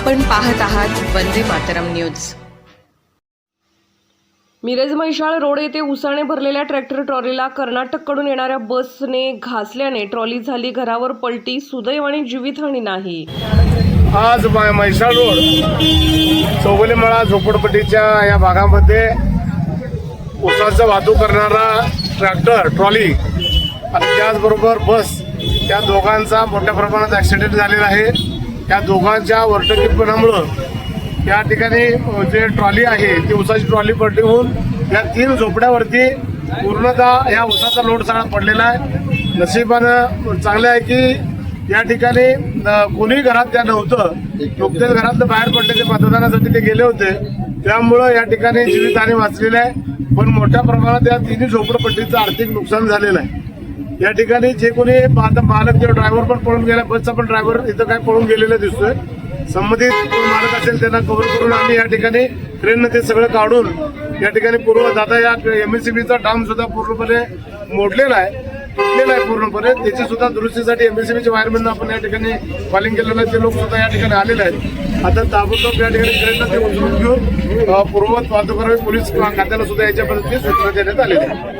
आपण पाहत आहात वंदे मातरम न्यूज. मिरज म्हैसाळ रोड येथे उसाने भरलेल्या ट्रॅक्टर ट्रॉलीला कर्नाटककडून येणाऱ्या बसने घासल्याने ट्रॉली झाली घरावर पलटी सुदैवाने जीवितहानी नाही. आज मै- म्हैसाळ रोड चौगुलेमळा झोपडपट्टीच्या या भागामध्ये ऊसाचं वाहतूक करणारा ट्रॅक्टर ट्रॉली आणि त्याचबरोबर बस या दोघांचा मोठ्या प्रमाणात ॲक्सिडेंट झालेला आहे. या दोघांच्या वर्तकीपणामुळं या ठिकाणी जे ट्रॉली आहे ती उसाची ट्रॉली पडली होऊन या तीन झोपड्यावरती पूर्णतः या उसाचा लोड सगळा पडलेला आहे. नशिबानं चांगलं आहे की या ठिकाणी कोणीही घरात त्या नव्हतं. नुकतेच घरातलं बाहेर पडले ते मतदानासाठी ते गेले होते. त्यामुळं या ठिकाणी जीवितहानी वाचलेली आहे. पण मोठ्या प्रमाणात या तिन्ही झोपडपट्टीचं आर्थिक नुकसान झालेलं आहे. या ठिकाणी जे कोणी मालक किंवा ड्रायव्हर पण पळून गेला बसचा पण ड्रायव्हर इथं काय पळून गेलेला दिसतोय. संबंधित कोण मालक असेल त्यांना कव्हर करून आम्ही या ठिकाणी ट्रेननं ते सगळं काढून या ठिकाणी पूर्व जाता या एमएससीबीचा डाम सुद्धा पूर्णपणे मोडलेला आहे. तुटलेला आहे पूर्णपणे. त्याची सुद्धा दुरुस्तीसाठी एमएससीबीचे वायरमॅन आपण या ठिकाणी कॉलिंग केलेलं आहे. ते लोक सुद्धा या ठिकाणी आलेले आहेत. आता ताबडतोब या ठिकाणी ट्रेननं ते उचलून घेऊन पूर्ववत वाहतूक पोलीस खात्याला सुद्धा याच्या पद्धतीने सूचना देण्यात आलेली आहे